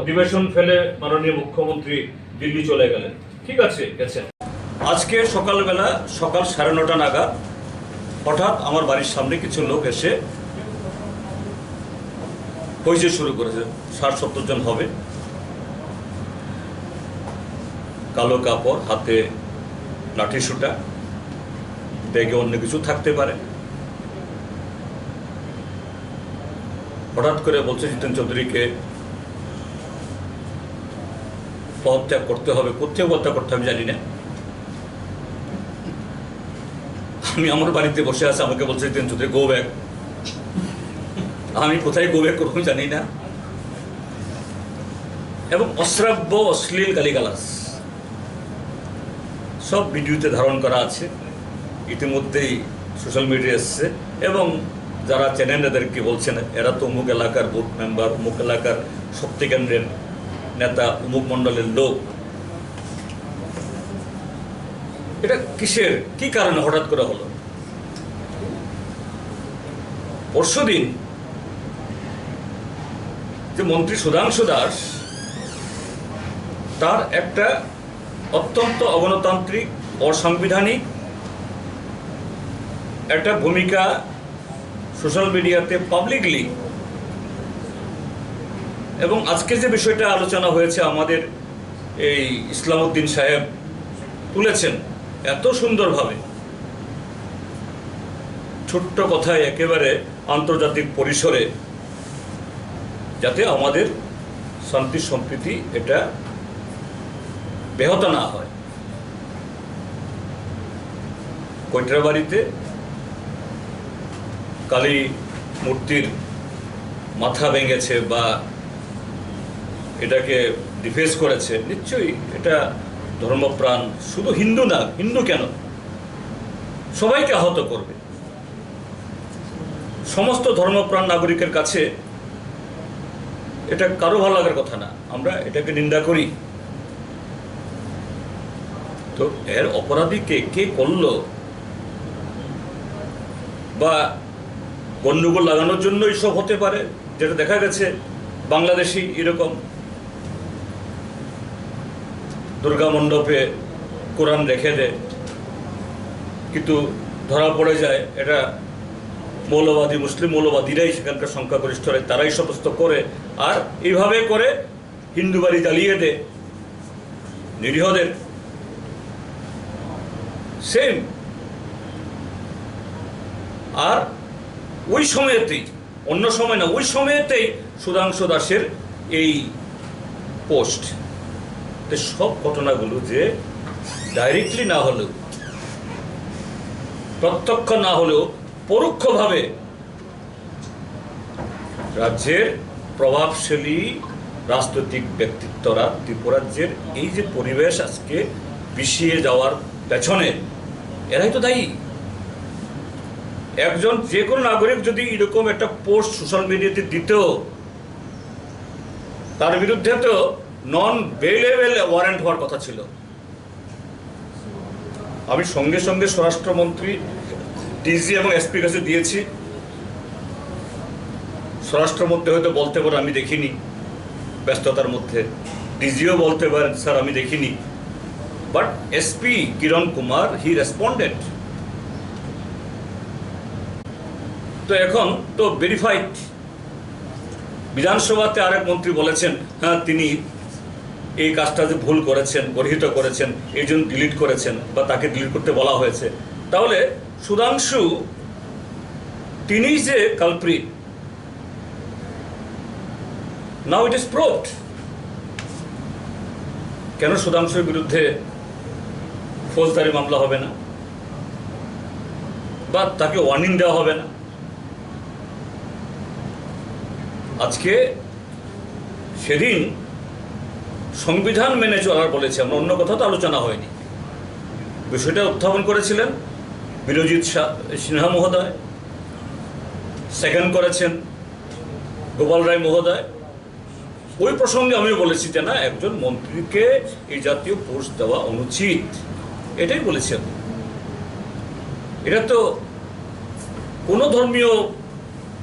অধিবেশন ফেলে মাননীয় মুখ্যমন্ত্রী দিল্লি চলে গেলেন। ঠিক আছে, গেছেন। আজকে সকালবেলা সকাল সাড়ে নটা নাগাদ হঠাৎ আমার বাড়ির সামনে কিছু লোক এসে হইচে শুরু করেছে। ষাট সত্তর জন হবে। কালো কাপড়, হাতে লাঠি সুটা ব্যাগে অন্য কিছু থাকতে পারে। হঠাৎ করে বলছে জিতেন চৌধুরীকে পদত্যাগ করতে হবে, কোথায় পদত্যাগ করতে হবে জানি না। আমি আমার বাড়িতে বসে আছে, আমাকে বলছে জিতেন চৌধুরী গো ব্যাক আমি কোথায় গো ব্যাক করব জানি না। এবং অশ্রাব্য, অশ্লীল গালিগালাস সব ভিডিওতে ধারণ করা আছে। ইতিমধ্যেই সোশ্যাল মিডিয়া এসছে। এবং যারা চেনেন এদেরকে বলছেন, এরা তো অমুক এলাকার বুথ মেম্বার, অমুক এলাকার শক্তি কেন্দ্রের নেতা অমুক মণ্ডলের লোক। এটা কিসের? কি কারণে হঠাৎ করে হলো? পরশুদিন যে মন্ত্রী সুধাংশু দাস, তার একটা অত্যন্ত অগণতান্ত্রিক, অসাংবিধানিক একটা ভূমিকা সোশ্যাল মিডিয়াতে পাবলিকলি এবং আজকে যে বিষয়টা আলোচনা হয়েছে আমাদের এই ইসলামউদ্দিন সাহেব তুলেছেন এত সুন্দরভাবে, ছোট্ট কথায় একেবারে আন্তর্জাতিক পরিসরে, যাতে আমাদের শান্তি সম্প্রীতি এটা ব্যাহত না হয়। কৈটরাবাড়িতে কালী মূর্তির মাথা ভেঙেছে বা এটাকে ডিফেস করেছে, নিশ্চয়ই এটা ধর্মপ্রাণ, শুধু হিন্দু না, হিন্দু কেন? সবাইকে আহত করবে। সমস্ত ধর্মপ্রাণ নাগরিকের কাছে এটা কারও ভালো লাগার কথা না, আমরা এটাকে নিন্দা করি। তো এর অপরাধী কে কে করল? বা গণ্ডগোল লাগানোর জন্য এইসব হতে পারে, যেটা দেখা গেছে বাংলাদেশি এরকম। দুর্গা মণ্ডপে কোরআন রেখে দেয় কিন্তু ধরা পড়ে যায়, এটা মৌলবাদী, মুসলিম মৌলবাদীরাই সেখানকার সংখ্যাগরিষ্ঠরা তারাই সমস্ত করে, আর এইভাবে করে হিন্দু বাড়ি জ্বালিয়ে দেয় নিরীহদের। সেম আর ওই সময়েতেই, অন্য সময় না, ওই সময়েতেই সুধাংশু দাসের এই পোস্ট। সব ঘটনাগুলো যে ডাইরেক্টলি না হলেও, প্রত্যক্ষ না হলেও পরোক্ষভাবে রাজ্যের প্রভাবশালী রাজনৈতিক ব্যক্তিত্বরা ত্রিপুরাজ্যের এই যে পরিবেশ আজকে পিছিয়ে যাওয়ার পেছনে, এরাই তো দায়ী। একজন যে কোনো নাগরিক যদি এরকম একটা পোস্ট সোশ্যাল মিডিয়াতে দিত তার বিরুদ্ধে তো নন বেলেবেল ওয়ারেন্ট হওয়ার কথা ছিল। আমি সঙ্গে সঙ্গে স্বরাষ্ট্রমন্ত্রী ডিজি এবং এসপির কাছে দিয়েছি। স্বরাষ্ট্রমন্ত্রী হয়তো বলতে পারে আমি দেখিনি। ব্যস্ততার মধ্যে। ডিজিও বলতে পারেন, স্যার, আমি দেখিনি। But S P Kiran Kumar he responded তো এখন তো ভেরিফাইড বিধানসভাতে আরেক মন্ত্রী বলেছেন হ্যাঁ তিনি এই কাজটা যে ভুল করেছেন গর্হিত করেছেন, এই জন্য ডিলিট করেছেন বা তাকে ডিলিট করতে বলা হয়েছে। তাহলে সুধাংশু, তিনি যে কালপ্রিট নাও ইট ইস প্রুভড কেন সুধাংশুর বিরুদ্ধে ফৌজদারি মামলা হবে না? বা তাকে ওয়ার্নিং দেওয়া হবে না? আজকে সেদিন সংবিধান মেনে চলার বলেছে, আমরা অন্য কথা তো আলোচনা হয়নি। বিষয়টা উত্থাপন করেছিলেন বিরজিৎ সিনহা মহোদয়, সেকেন্ড করেছেন গোপাল রায় মহোদয়। ওই প্রসঙ্গে আমি বলেছি যে না, একজন মন্ত্রীকে এই জাতীয় পোস্ট দেওয়া অনুচিত। এটাই বলেছেন এটা তো কোনো ধর্মীয়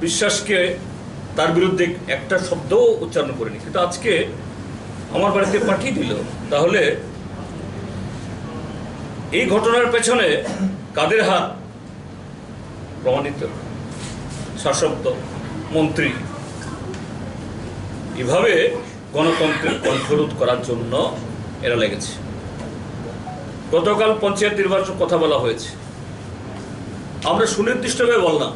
বিশ্বাসকে তার বিরুদ্ধে একটা শব্দও উচ্চারণ করিনি। কিন্তু আজকে আমার বাড়িতে পাঠিয়ে দিল। তাহলে এই ঘটনার পেছনে কাদের হাত? প্রমাণিত, শাসক মন্ত্রী। এভাবে গণতন্ত্রের কণ্ঠরোধ করার জন্য এরা লেগেছে। গতকাল পঞ্চায়েত নির্বাচন কথা বলা হয়েছে। আমরা সুনির্দিষ্টভাবে বললাম।